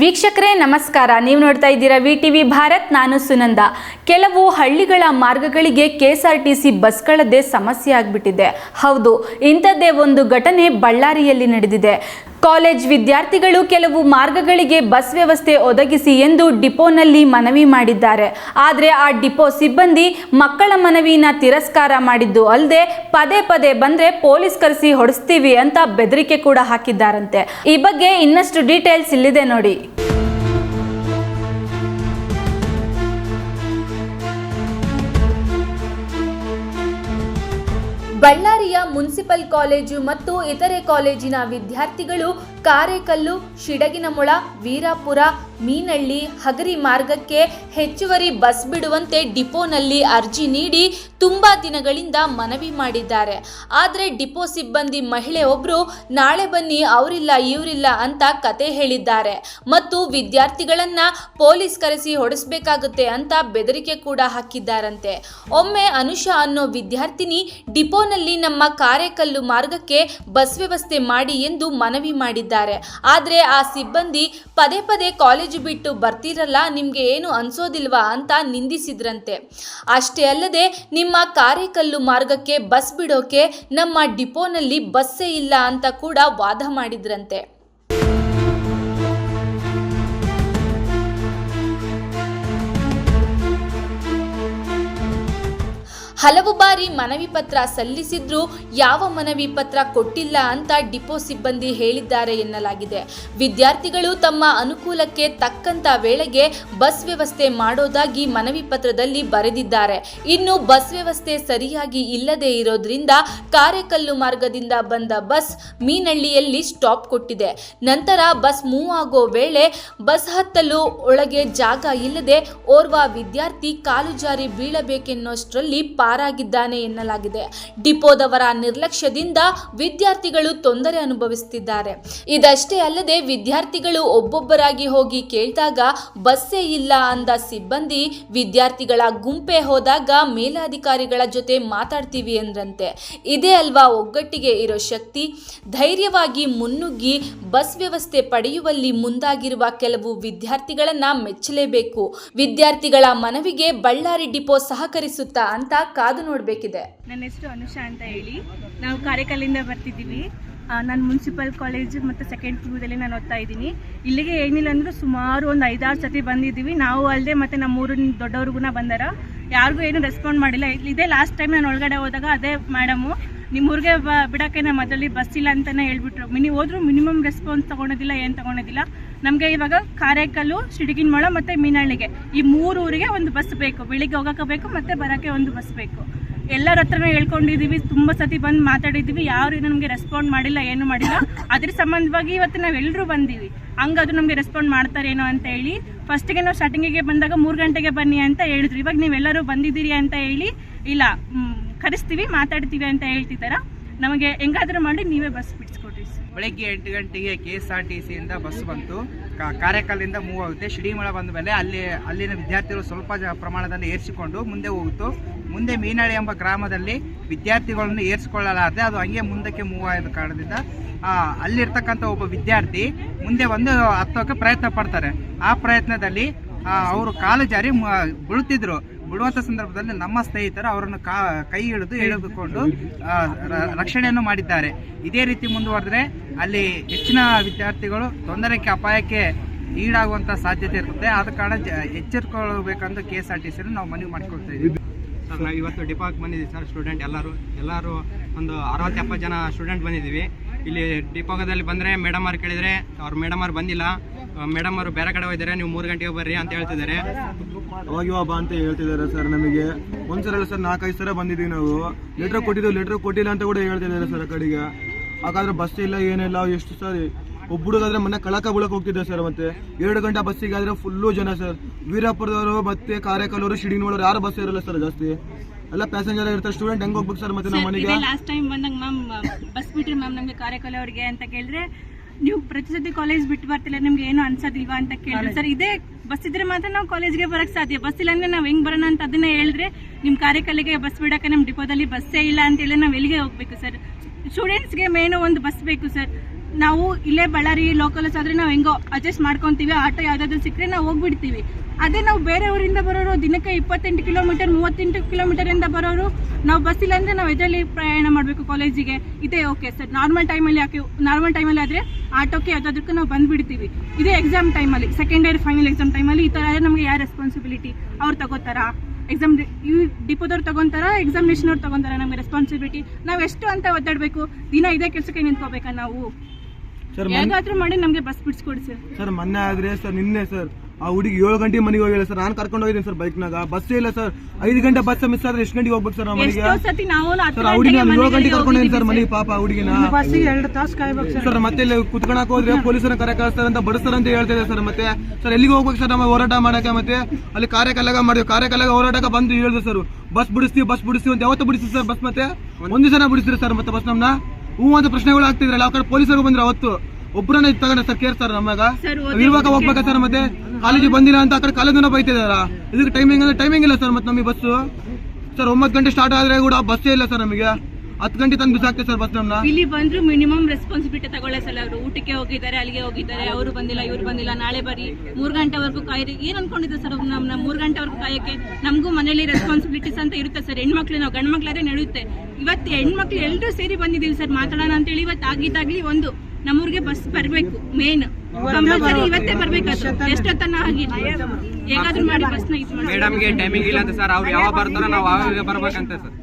ವೀಕ್ಷಕರೇ, ನಮಸ್ಕಾರ. ನೀವು ನೋಡ್ತಾ ಇದ್ದೀರಾ ವಿ ಟಿವಿ ಭಾರತ್, ನಾನು ಸುನಂದ. ಕೆಲವು ಹಳ್ಳಿಗಳ ಮಾರ್ಗಗಳಿಗೆ ಕೆಎಸ್ಆರ್ ಟಿ ಸಿ ಬಸ್ಗಳದ್ದೇ ಸಮಸ್ಯೆ ಆಗಿಬಿಟ್ಟಿದೆ. ಹೌದು, ಇಂಥದ್ದೇ ಒಂದು ಘಟನೆ ಬಳ್ಳಾರಿಯಲ್ಲಿ ನಡೆದಿದೆ. ಕಾಲೇಜ್ ವಿದ್ಯಾರ್ಥಿಗಳು ಕೆಲವು ಮಾರ್ಗಗಳಿಗೆ ಬಸ್ ವ್ಯವಸ್ಥೆ ಒದಗಿಸಿ ಎಂದು ಡಿಪೋನಲ್ಲಿ ಮನವಿ ಮಾಡಿದ್ದಾರೆ. ಆದರೆ ಆ ಡಿಪೋ ಸಿಬ್ಬಂದಿ ಮಕ್ಕಳ ಮನವಿನ ತಿರಸ್ಕಾರ ಮಾಡಿದ್ದು ಅಲ್ಲದೆ ಪದೇ ಪದೇ ಬಂದ್ರೆ ಪೊಲೀಸ್ ಕರೆಸಿ ಹೊಡಿಸ್ತೀವಿ ಅಂತ ಬೆದರಿಕೆ ಕೂಡ ಹಾಕಿದ್ದಾರಂತೆ. ಈ ಬಗ್ಗೆ ಇನ್ನಷ್ಟು ಡೀಟೇಲ್ಸ್ ಇಲ್ಲಿದೆ ನೋಡಿ. ಬಳ್ಳಾರಿಯ ಮುನ್ಸಿಪಲ್ ಕಾಲೇಜು ಮತ್ತು ಇತರೆ ಕಾಲೇಜಿನ ವಿದ್ಯಾರ್ಥಿಗಳು ಕಾರೇಕಲ್ಲು, ಶಿಡಗಿನಮುಳ, ವೀರಾಪುರ, ಮೀನಳ್ಳಿ, ಹಗರಿ ಮಾರ್ಗಕ್ಕೆ ಹೆಚ್ಚುವರಿ ಬಸ್ ಬಿಡುವಂತೆ ಡಿಪೋನಲ್ಲಿ ಅರ್ಜಿ ನೀಡಿ ತುಂಬಾ ದಿನಗಳಿಂದ ಮನವಿ ಮಾಡಿದ್ದಾರೆ. ಆದರೆ ಡಿಪೋ ಸಿಬ್ಬಂದಿ ಮಹಿಳೆ ಒಬ್ರು, ನಾಳೆ ಬನ್ನಿ, ಅವರಿಲ್ಲ, ಇವರಿಲ್ಲ ಅಂತ ಕತೆ ಹೇಳಿದ್ದಾರೆ. ಮತ್ತು ವಿದ್ಯಾರ್ಥಿಗಳನ್ನ ಪೊಲೀಸ್ ಕರೆಸಿ ಹೊಡೆಸಬೇಕಾಗುತ್ತೆ ಅಂತ ಬೆದರಿಕೆ ಕೂಡ ಹಾಕಿದ್ದಾರಂತೆ. ಒಮ್ಮೆ ಅನುಷಾ ಅನ್ನೋ ವಿದ್ಯಾರ್ಥಿನಿ ಡಿಪೋನಲ್ಲಿ ನಮ್ಮ ಕಾರೇಕಲ್ಲು ಮಾರ್ಗಕ್ಕೆ ಬಸ್ ವ್ಯವಸ್ಥೆ ಮಾಡಿ ಎಂದು ಮನವಿ ಮಾಡಿದ್ದಾರೆ ಆದರೆ ಆ ಸಿಬ್ಬಂದಿ ಪದೇ ಪದೇ ಕಾಲೇಜು ಬಿಟ್ಟು ಬರ್ತಿರಲ್ಲ, ನಿಮಗೆ ಏನು ಅನ್ಸೋದಿಲ್ವಾ ಅಂತ ನಿಂದಿಸಿದ್ರಂತೆ. ಅಷ್ಟೇ ಅಲ್ಲದೆ ನಿಮ್ಮ ಕಾರೇಕಲ್ಲು ಮಾರ್ಗಕ್ಕೆ ಬಸ್ ಬಿಡೋಕೆ ನಮ್ಮ ಡಿಪೋನಲ್ಲಿ ಬಸ್ಸೇ ಇಲ್ಲ ಅಂತ ಕೂಡ ವಾದ ಮಾಡಿದ್ರಂತೆ. ಹಲವು ಬಾರಿ ಮನವಿ ಪತ್ರ ಸಲ್ಲಿಸಿದ್ರೂ ಯಾವ ಮನವಿ ಪತ್ರ ಕೊಟ್ಟಿಲ್ಲ ಅಂತ ಡಿಪೋ ಸಿಬ್ಬಂದಿ ಹೇಳಿದ್ದಾರೆ ಎನ್ನಲಾಗಿದೆ. ವಿದ್ಯಾರ್ಥಿಗಳು ತಮ್ಮ ಅನುಕೂಲಕ್ಕೆ ತಕ್ಕಂತ ವೇಳೆಗೆ ಬಸ್ ವ್ಯವಸ್ಥೆ ಮಾಡೋದಾಗಿ ಮನವಿ ಪತ್ರದಲ್ಲಿ ಬರೆದಿದ್ದಾರೆ. ಇನ್ನು ಬಸ್ ವ್ಯವಸ್ಥೆ ಸರಿಯಾಗಿ ಇಲ್ಲದೆ ಇರೋದ್ರಿಂದ ಕಾರೆಕಲ್ಲು ಮಾರ್ಗದಿಂದ ಬಂದ ಬಸ್ ಮೀನಳ್ಳಿಯಲ್ಲಿ ಸ್ಟಾಪ್ ಕೊಟ್ಟಿದೆ. ನಂತರ ಬಸ್ ಮೂವ್ ಆಗೋ ವೇಳೆ ಬಸ್ ಹತ್ತಲು ಒಳಗೆ ಜಾಗ ಇಲ್ಲದೆ ಓರ್ವ ವಿದ್ಯಾರ್ಥಿ ಕಾಲು ಜಾರಿ ಬೀಳಬೇಕೆನ್ನೋಷ್ಟರಲ್ಲಿ ಪಾರಾಗಿದ್ದಾನೆ ಎನ್ನಲಾಗಿದೆ. ಡಿಪೋದವರ ನಿರ್ಲಕ್ಷ್ಯದಿಂದ ವಿದ್ಯಾರ್ಥಿಗಳು ತೊಂದರೆ ಅನುಭವಿಸುತ್ತಿದ್ದಾರೆ. ಇದಷ್ಟೇ ಅಲ್ಲದೆ ವಿದ್ಯಾರ್ಥಿಗಳು ಒಬ್ಬೊಬ್ಬರಾಗಿ ಹೋಗಿ ಕೇಳಿದಾಗ, ಬಸ್ಸೇ ಇಲ್ಲ ಅಂದ ಸಿಬ್ಬಂದಿ ವಿದ್ಯಾರ್ಥಿಗಳ ಗುಂಪೆ ಹೋದಾಗ ಮೇಲಾಧಿಕಾರಿಗಳ ಜೊತೆ ಮಾತಾಡ್ತೀವಿ ಎಂದ್ರಂತೆ ಇದೇ ಅಲ್ವಾ ಒಗ್ಗಟ್ಟಿಗೆ ಇರೋ ಶಕ್ತಿ? ಧೈರ್ಯವಾಗಿ ಮುನ್ನುಗ್ಗಿ ಬಸ್ ವ್ಯವಸ್ಥೆ ಪಡೆಯುವಲ್ಲಿ ಮುಂದಾಗಿರುವ ಕೆಲವು ವಿದ್ಯಾರ್ಥಿಗಳನ್ನ ಮೆಚ್ಚಲೇಬೇಕು. ವಿದ್ಯಾರ್ಥಿಗಳ ಮನವಿಗೆ ಬಳ್ಳಾರಿ ಡಿಪೋ ಸಹಕರಿಸುತ್ತಾ ಅಂತ ಕಾದು ನೋಡಬೇಕಿದೆ. ನನ್ನ ಹೆಸರು ಅನುಷಾ ಅಂತ ಹೇಳಿ. ನಾವು ಕಾರೇಕಲ್ಲಿಂದ ಬರ್ತಿದ್ದೀವಿ. ನಾನು ಮುನ್ಸಿಪಲ್ ಕಾಲೇಜ್ ಮತ್ತು ಸೆಕೆಂಡ್ ಪಿ ಯುದಲ್ಲಿ ನಾನು ಓದ್ತಾ ಇದ್ದೀನಿ. ಇಲ್ಲಿಗೆ ಏನಿಲ್ಲ ಅಂದರೂ ಸುಮಾರು ಒಂದು ಐದಾರು ಸತಿ ಬಂದಿದ್ದೀವಿ. ನಾವು ಅಲ್ಲದೆ ಮತ್ತು ನಮ್ಮ ಊರಿನ ದೊಡ್ಡವ್ರಿಗೂ ಬಂದಾರ. ಯಾರಿಗೂ ಏನು ರೆಸ್ಪಾಂಡ್ ಮಾಡಿಲ್ಲ. ಇದೇ ಲಾಸ್ಟ್ ಟೈಮ್ ನಾನು ಒಳಗಡೆ ಹೋದಾಗ ಅದೇ ಮೇಡಮು ನಿಮ್ಮ ಊರಿಗೆ ಬ ಬಿಡೋಕ್ಕೆ ನಮ್ಮ ಅದರಲ್ಲಿ ಬಸ್ ಇಲ್ಲ ಅಂತಲೇ ಹೇಳ್ಬಿಟ್ರು. ಮಿನಿ ಹೋದರೂ ಮಿನಿಮಮ್ ರೆಸ್ಪಾನ್ಸ್ ತೊಗೊಳೋದಿಲ್ಲ, ಏನು ತೊಗೊಳೋದಿಲ್ಲ. ನಮಗೆ ಇವಾಗ ಕಾರೇಕಲ್ಲು ಸಿಡಿಗಿನಮೊಳ ಮತ್ತು ಮೀನಹಳ್ಳಿಗೆ ಈ ಮೂರು ಊರಿಗೆ ಒಂದು ಬಸ್ ಬೇಕು. ಬೆಳಿಗ್ಗೆ ಹೋಗೋಕೆ ಬೇಕು, ಮತ್ತು ಬರೋಕ್ಕೆ ಒಂದು ಬಸ್ ಬೇಕು. ಎಲ್ಲರ ಹತ್ರನೂ ಹೇಳ್ಕೊಂಡಿದ್ದೀವಿ ತುಂಬ ಸತಿ ಬಂದು ಮಾತಾಡಿದ್ದೀವಿ ಯಾರು ನಮಗೆ ರೆಸ್ಪಾಂಡ್ ಮಾಡಿಲ್ಲ, ಏನು ಮಾಡಿಲ್ಲ. ಅದ್ರ ಸಂಬಂಧವಾಗಿ ಇವತ್ತು ನಾವೆಲ್ಲರೂ ಬಂದೀವಿ. ಹಂಗದು ನಮಗೆ ರೆಸ್ಪಾಂಡ್ ಮಾಡ್ತಾರೇನೋ ಅಂತ ಹೇಳಿ. ಫಸ್ಟಿಗೆ ನಾವು ಸ್ಟಾರ್ಟಿಂಗಿಗೆ ಬಂದಾಗ ಮೂರು ಗಂಟೆಗೆ ಬನ್ನಿ ಅಂತ ಹೇಳಿದ್ರು. ಇವಾಗ ನೀವೆಲ್ಲರೂ ಬಂದಿದ್ದೀರಿ ಅಂತ ಹೇಳಿ, ಇಲ್ಲ ಕರೆಸ್ತೀವಿ, ಮಾತಾಡ್ತೀವಿ ಅಂತ ಹೇಳ್ತಿದ್ದಾರ ನಮಗೆ ಹೆಂಗಾದ್ರೂ ಮಾಡಿ ನೀವೇ ಬಸ್ ಬಿಡಿಸ್ಕೊಡ್ರಿ ಬೆಳಗ್ಗೆ ಎಂಟು ಗಂಟೆಗೆ ಕೆ ಎಸ್ ಆರ್ ಟಿ ಸಿಯಿಂದ ಬಸ್ ಬಂತು. ಕಾರ್ಯಕಾಲದಿಂದ ಮೂವ್ ಆಗುತ್ತೆ. ಶಿಡಿಮಳ ಬಂದ ಮೇಲೆ ಅಲ್ಲಿ, ಅಲ್ಲಿನ ವಿದ್ಯಾರ್ಥಿಗಳು ಸ್ವಲ್ಪ ಪ್ರಮಾಣದಲ್ಲಿ ಏರಿಸಿಕೊಂಡು ಮುಂದೆ ಹೋಗುತ್ತು. ಮುಂದೆ ಮೀನಾಳಿ ಎಂಬ ಗ್ರಾಮದಲ್ಲಿ ವಿದ್ಯಾರ್ಥಿಗಳನ್ನು ಏರಿಸಿಕೊಳ್ಳಲಾರದೆ ಅದು ಹಂಗೆ ಮುಂದಕ್ಕೆ ಮೂವ್ ಆದ ಕಾರಣದಿಂದ ಅಲ್ಲಿರ್ತಕ್ಕಂಥ ಒಬ್ಬ ವಿದ್ಯಾರ್ಥಿ ಮುಂದೆ ಒಂದು ಹತ್ತೋಕೆ ಪ್ರಯತ್ನ ಪಡ್ತಾರೆ. ಆ ಪ್ರಯತ್ನದಲ್ಲಿ ಅವರು ಕಾಲು ಜಾರಿ ಬೀಳುತ್ತಿದ್ರು ಬಿಡುವಂಥ ಸಂದರ್ಭದಲ್ಲಿ ನಮ್ಮ ಸ್ನೇಹಿತರು ಅವರನ್ನು ಕಾ ಹಿಡಿದು ಎಳೆದುಕೊಂಡು ರಕ್ಷಣೆಯನ್ನು ಮಾಡಿದ್ದಾರೆ. ಇದೇ ರೀತಿ ಮುಂದುವರೆದ್ರೆ ಅಲ್ಲಿ ಹೆಚ್ಚಿನ ವಿದ್ಯಾರ್ಥಿಗಳು ತೊಂದರೆಗೆ ಅಪಾಯಕ್ಕೆ ಈಡಾಗುವಂಥ ಸಾಧ್ಯತೆ ಇರುತ್ತೆ. ಆದ ಕಾರಣ ಎಚ್ಚರಿಕೊಳ್ಳಬೇಕಂತ ಕೆ ಎಸ್ ಆರ್ ಟಿ ಸಿಯನ್ನು ನಾವು ಮನವಿ ಮಾಡ್ಕೊಳ್ತಾ ಇದ್ದೀವಿ. ಸರ್, ನಾವು ಇವತ್ತು ಡಿಪಾಕ್ ಬಂದಿದ್ದೀವಿ ಸರ್, ಸ್ಟೂಡೆಂಟ್ ಎಲ್ಲರೂ. ಎಲ್ಲರೂ ಒಂದು ಅರವತ್ತೆಪ್ಪ ಜನ ಸ್ಟೂಡೆಂಟ್ ಬಂದಿದ್ದೀವಿ. ಇಲ್ಲಿ ಡಿಪಾಕದಲ್ಲಿ ಬಂದರೆ ಮೇಡಮ್ ಅವ್ರು ಕೇಳಿದರೆ, ಅವ್ರು ಮೇಡಮ್ ಅವ್ರು ಬಂದಿಲ್ಲ. ಮೇಡಮ್ ಅವರು ಬೇರೆ ಕಡೆ ಹೋಗಿದ್ದಾರೆ, ನೀವು ಮೂರು ಗಂಟೆಗೆ ಬರ್ರಿ ಅಂತ ಹೇಳ್ತಿದ್ದಾರೆ. ಅವಾಗ ಬಾ ಅಂತ ಹೇಳ್ತಿದ್ದಾರೆ ಸರ್ ನಮಗೆ. ಒಂದ್ಸಲ ಅಲ್ಲ ಸರ್ ನಾಲ್ಕೈದು ಸರ ಬಂದಿದ್ದೀವಿ ನಾವು. ಲೆಟ್ರ್ ಕೊಟ್ಟಿದ್ದೀವಿ ಲೆಟ್ರ್ ಕೊಟ್ಟಿಲ್ಲ ಅಂತ ಕೂಡ ಹೇಳ್ತಿದ್ದಾರೆ ಸರ್ ಆ ಕಡೆಗೆ. ಹಾಗಾದ್ರೆ ಬಸ್ ಇಲ್ಲ ಏನಿಲ್ಲ ಎಷ್ಟು ಸರ್ ಒಬ್ಬ ಮನೆ ಮೊನ್ನೆ ಕಳಕ ಬೀಳಕ್ ಹೋಗ್ತಿದ್ದೆ ಸರ್ ಮತ್ತೆ. ಎರಡು ಗಂಟೆ ಬಸ್ಸಿಗೆ ಆದ್ರೆ ಫುಲ್ಲು ಜನ ಸರ್ ವೀರಪುರದವರು ಮತ್ತೆ ಕಾರೇಕಲ್ಲವರು ನೋಡೋರು ಯಾರು ಬಸ್ ಇರಲ್ಲ ಸರ್ ಜಾಸ್ತಿ. ಎಲ್ಲ ಪ್ಯಾಸೆಂಜರ್ ಇರ್ತಾರೆ. ಸ್ಟೂಡೆಂಟ್ ಹೆಂಗ್ ಹೋಗ್ಬೇಕು ಸರ್ ಮತ್ತೆ ನಮ್ಮ ಮನೆಗೆ? ಲಾಸ್ಟ್ ಟೈಮ್ ಬಂದಾಗ ಮ್ಯಾಮ್ ಬಸ್ ಬಿಟ್ರಿ ಮ್ಯಾಮ್ ನಮಗೆ ಕಾರ್ಯಕಾಲ ಅವ್ರಿಗೆ ಅಂತ ಕೇಳಿದ್ರೆ ನೀವು ಪ್ರತಿ ಸತಿ ಕಾಲೇಜ್ ಬಿಟ್ಟು ಬರ್ತಿಲ್ಲ ನಿಮ್ಗೆ ಏನು ಅನ್ಸೋದಿಲ್ವಾ ಅಂತ ಕೇಳಿದ್ರೆ ಸರ್ ಇದೇ ಬಸ್ ಇದ್ರೆ ಮಾತ್ರ ನಾವು ಕಾಲೇಜ್ಗೆ ಬರಕ್ ಸಾಧ್ಯ. ಬಸ್ ಇಲ್ಲ ಅಂದ್ರೆ ನಾವು ಹೆಂಗ್ ಬರೋಣ ಅಂತ ಅದನ್ನ ಹೇಳಿದ್ರೆ ನಿಮ್ ಕಾರ್ಯಕಲೆಗೆ ಬಸ್ ಬಿಡಕ್ಕೆ ನಮ್ ಡಿಪೋದಲ್ಲಿ ಬಸ್ಸೇ ಇಲ್ಲ ಅಂತ ಹೇಳಿ ನಾವು ಎಲ್ಲಿಗೆ ಹೋಗ್ಬೇಕು ಸರ್? ಸ್ಟೂಡೆಂಟ್ಸ್ಗೆ ಮೇನು ಒಂದು ಬಸ್ ಬೇಕು ಸರ್. ನಾವು ಇಲ್ಲೇ ಬಳ್ಳಾರಿ ಲೋಕಲ್ಸ್ ಆದ್ರೆ ನಾವು ಹೆಂಗೋ ಅಡ್ಜಸ್ಟ್ ಮಾಡ್ಕೊಂತೀವಿ. ಆಟೋ ಯಾವ್ದಾದ್ರು ಸಿಕ್ಕರೆ ನಾವು ಹೋಗ್ಬಿಡ್ತೀವಿ. ಅದೇ ನಾವು ಬೇರೆ ಊರಿಂದ ಬರೋರು ದಿನಕ್ಕೆ ಇಪ್ಪತ್ತೆಂಟು ಕಿಲೋಮೀಟರ್ ಮೂವತ್ತೆಂಟು ಕಿಲೋಮೀಟರ್ ಇಂದ ಬರೋರು ನಾವು ಬಸ್ ಇಲ್ಲ ಅಂದ್ರೆ ನಾವು ಇದರಲ್ಲಿ ಪ್ರಯಾಣ ಮಾಡಬೇಕು ಕಾಲೇಜಿಗೆ. ಇದೇ ಓಕೆ ಸರ್ ನಾರ್ಮಲ್ ಟೈಮಲ್ಲಿ ಯಾಕೆ ನಾರ್ಮಲ್ ಟೈಮಲ್ಲಿ ಆದ್ರೆ ಆಟೋಕ್ಕೆ ಯಾವುದಾದ್ರಕ್ಕೂ ನಾವು ಬಂದ್ಬಿಡ್ತೀವಿ. ಇದೇ ಎಕ್ಸಾಮ್ ಟೈಮಲ್ಲಿ ಸೆಕೆಂಡ್ ಇಯರ್ ಫೈನಲ್ ಎಕ್ಸಾಮ್ ಟೈಮಲ್ಲಿ ಈ ಥರ ಆದರೆ ನಮಗೆ ಯಾರು ರೆಸ್ಪಾನ್ಸಿಬಿಲಿಟಿ ಅವ್ರು ತಗೋತಾರಾ? ಎಕ್ಸಾಮ್ ಈ ಡಿಪೋದವ್ರು ತಗೊಂತಾರ? ಎಕ್ಸಾಮಿನೇಷನ್ ಅವ್ರು ತಗೊಂತಾರ ನಮಗೆ ರೆಸ್ಪಾನ್ಸಿಬಿಲಿಟಿ ನಾವು ಎಷ್ಟು ಅಂತ ಒದ್ದಾಡಬೇಕು? ದಿನ ಇದೇ ಕೆಲಸಕ್ಕೆ ನಿಂತ್ಕೋಬೇಕಾ ನಾವು? ಹೇಗಾದ್ರೂ ಮಾಡಿ ನಮಗೆ ಬಸ್ ಬಿಡಿಸ್ಕೊಡಿ ಸರ್ ಸರ್ ಮೊನ್ನೆ ಆದ್ರೆ ಸರ್ ನಿನ್ನೆ ಸರ್ ಆ ಹುಡುಗಿ ಏಳು ಗಂಟೆ ಮನೆಗೆ ಹೋಗಿಲ್ಲ ಸರ್. ನಾನು ಕರ್ಕೊಂಡು ಹೋಗಿದ್ದೀನಿ ಸರ್ ಬೈಕ್ನಾಗ. ಬಸ್ ಇಲ್ಲ ಸರ್. ಐದು ಗಂಟೆ ಬಸ್ ಮಿಸ್ ಆದ್ರೆ ಎಷ್ಟು ಗಂಟೆಗೆ ಹೋಗ್ಬೇಕು ಸರ್ ನಾವು ಮನೆಗೆ. ಎಷ್ಟೋ ಸತಿ ನಾವು ಹತ್ತು ಸರ್ ಆ ಹುಡುಗಿ ಗಂಟೆಗೆ ನಾನು ಏಳು ಗಂಟೆ ಕರ್ಕೊಂಡು ಹೋಗಿದ್ದೀನಿ ಸರ್ ಮನೆ ಮನೆಗೆ ಪಾಪ ಆ ಹುಡುಗಿನ. ಬಸ್ಸಿಗೆ ಎರಡು ತಾಸು ಕಾಯ್ಬೇಕು ಸರ್. ಮತ್ತೆ ಇಲ್ಲಿ ಕುತ್ಕೊಳಕ್ ಹೋದ್ರೆ ಪೊಲೀಸರ ಕರೆ ಕಳಿಸ್ತಾರೆ ಅಂತ ಬಡಿಸ್ತಾರೆ ಅಂತ ಹೇಳ್ತಿದ್ದಾರೆ ಸರ್ ಮತ್ತೆ. ಸರ್ ಎಲ್ಲಿಗೆ ಹೋಗ್ಬೇಕು ಸರ್ ನಮ್ಮ ಹೋರಾಟ ಮಾಡಕ್ಕೆ ಮತ್ತೆ? ಅಲ್ಲಿ ಕಾರ್ಯಕಲಾಗ ಮಾಡಿದ್ವಿ. ಕಾರ್ಯಕಲಾಗ ಹೋರಾಟಕ್ಕೆ ಬಂದು ಹೇಳಿದ್ರು ಸರ್. ಬಸ್ ಬಿಡಿಸ್ತೀವಿ ಬಸ್ ಬಿಡಿಸ್ತೀವಿ ಅಂತ ಯಾವತ್ತು ಬಿಡಿಸ್ತೀವಿ ಸರ್ ಬಸ್ ಮತ್ತೆ? ಒಂದು ಜನ ಬಿಡಿಸ್ತೀರಿ ಸರ್ ಮತ್ತೆ ಬಸ್ ನಮ್ನ? ಹೂ ಅಂತ ಪ್ರಶ್ನೆಗಳು ಆಗ್ತಿದ್ರಲ್ಲ ಯಾವ ಕಡೆ ಪೊಲೀಸರು ಬಂದ್ರೆ ಅವತ್ತು. ಒಬ್ಬರನ್ನ ತಗೊಂಡ ಸರ್ ಕೇರ್ ಸರ್ ನಮಗ ಸರ್, ಇರುವಾಗ ಹೋಗ್ಬೇಕಾ ಸರ್ ಮತ್ತೆ? ಕಾಲೇಜಿಗೆ ಬಂದಿಲ್ಲ ಅಂತ ಆ ಕಡೆ ಕಾಲೇಜಿನ ಬೈತಿದಾರ? ಇದಕ್ಕೆ ಟೈಮಿಂಗ್ ಅಂದ್ರೆ ಟೈಮಿಂಗ್ ಇಲ್ಲ ಸರ್ ಮತ್ತೆ ನಮಗೆ ಬಸ್ಸು ಸರ್, ಒಂಬತ್ತು ಗಂಟೆ ಸ್ಟಾರ್ಟ್ ಆದ್ರೆ ಕೂಡ ಬಸ್ಸೇ ಇಲ್ಲ ಸರ್ ನಮಗೆ. ಹತ್ತು ಗಂಟೆ ತಂದು ಬಿಸಾಕ್ತೀವಿ ಸರ್ ಬಸ್ ನಮ್ನ. ಇಲ್ಲಿ ಬಂದ್ರು ಮಿನಿಮಮ್ ರೆಸ್ಪಾನ್ಸಿಬಿಲಿಟಿ ತಗೊಳ್ಳೆ ಸಲ ಅವರು. ಊಟಕ್ಕೆ ಹೋಗಿದ್ದಾರೆ, ಅಲ್ಲಿಗೆ ಹೋಗಿದ್ದಾರೆ, ಅವರು ಬಂದಿಲ್ಲ, ಇವ್ರು ಬಂದಿಲ್ಲ. ನಾಳೆ ಬರಿ ಮೂರ್ ಗಂಟೆವರೆಗೂ ಕಾಯಿರಿ. ಏನ್ ಅನ್ಕೊಂಡಿದ್ರು ಸರ್ ನಮ್ನ? ಮೂರ್ ಗಂಟೆವರೆಗೂ ಕಾಯಕ್ಕೆ ನಮಗೂ ಮನೇಲಿ ರೆಸ್ಪಾನ್ಸಿಬಿಲಿಟೀಸ್ ಅಂತ ಇರುತ್ತೆ ಸರ್. ಹೆಣ್ಮಕ್ಳು ನಾವು ಗಂಡು ಮಕ್ಳಾದ್ರೆ ನಡೆಯುತ್ತೆ. ಇವತ್ತು ಹೆಣ್ಮಕ್ಳು ಎಲ್ಲರೂ ಸೇರಿ ಬಂದಿದ್ದೀವಿ ಸರ್. ಮಾತಾಡೋಣ ಅಂತೇಳಿ ಇವತ್ತು ಆಗಿದ್ದಾಗ್ಲಿ ಒಂದು ನಮ್ಮೂರಿಗೆ ಬಸ್ ಬರಬೇಕು ಮೇನ್ ಮೇಡಮ್ಗೆ ಟೈಮಿಂಗ್ ಇಲ್ಲ ಅಂತ ಸರ್ ಅವ್ರು ಯಾವಾಗ ಬರ್ತಾರೋ ನಾವು ಆವಾಗ ಬರ್ಬೇಕಂತ ಸರ್.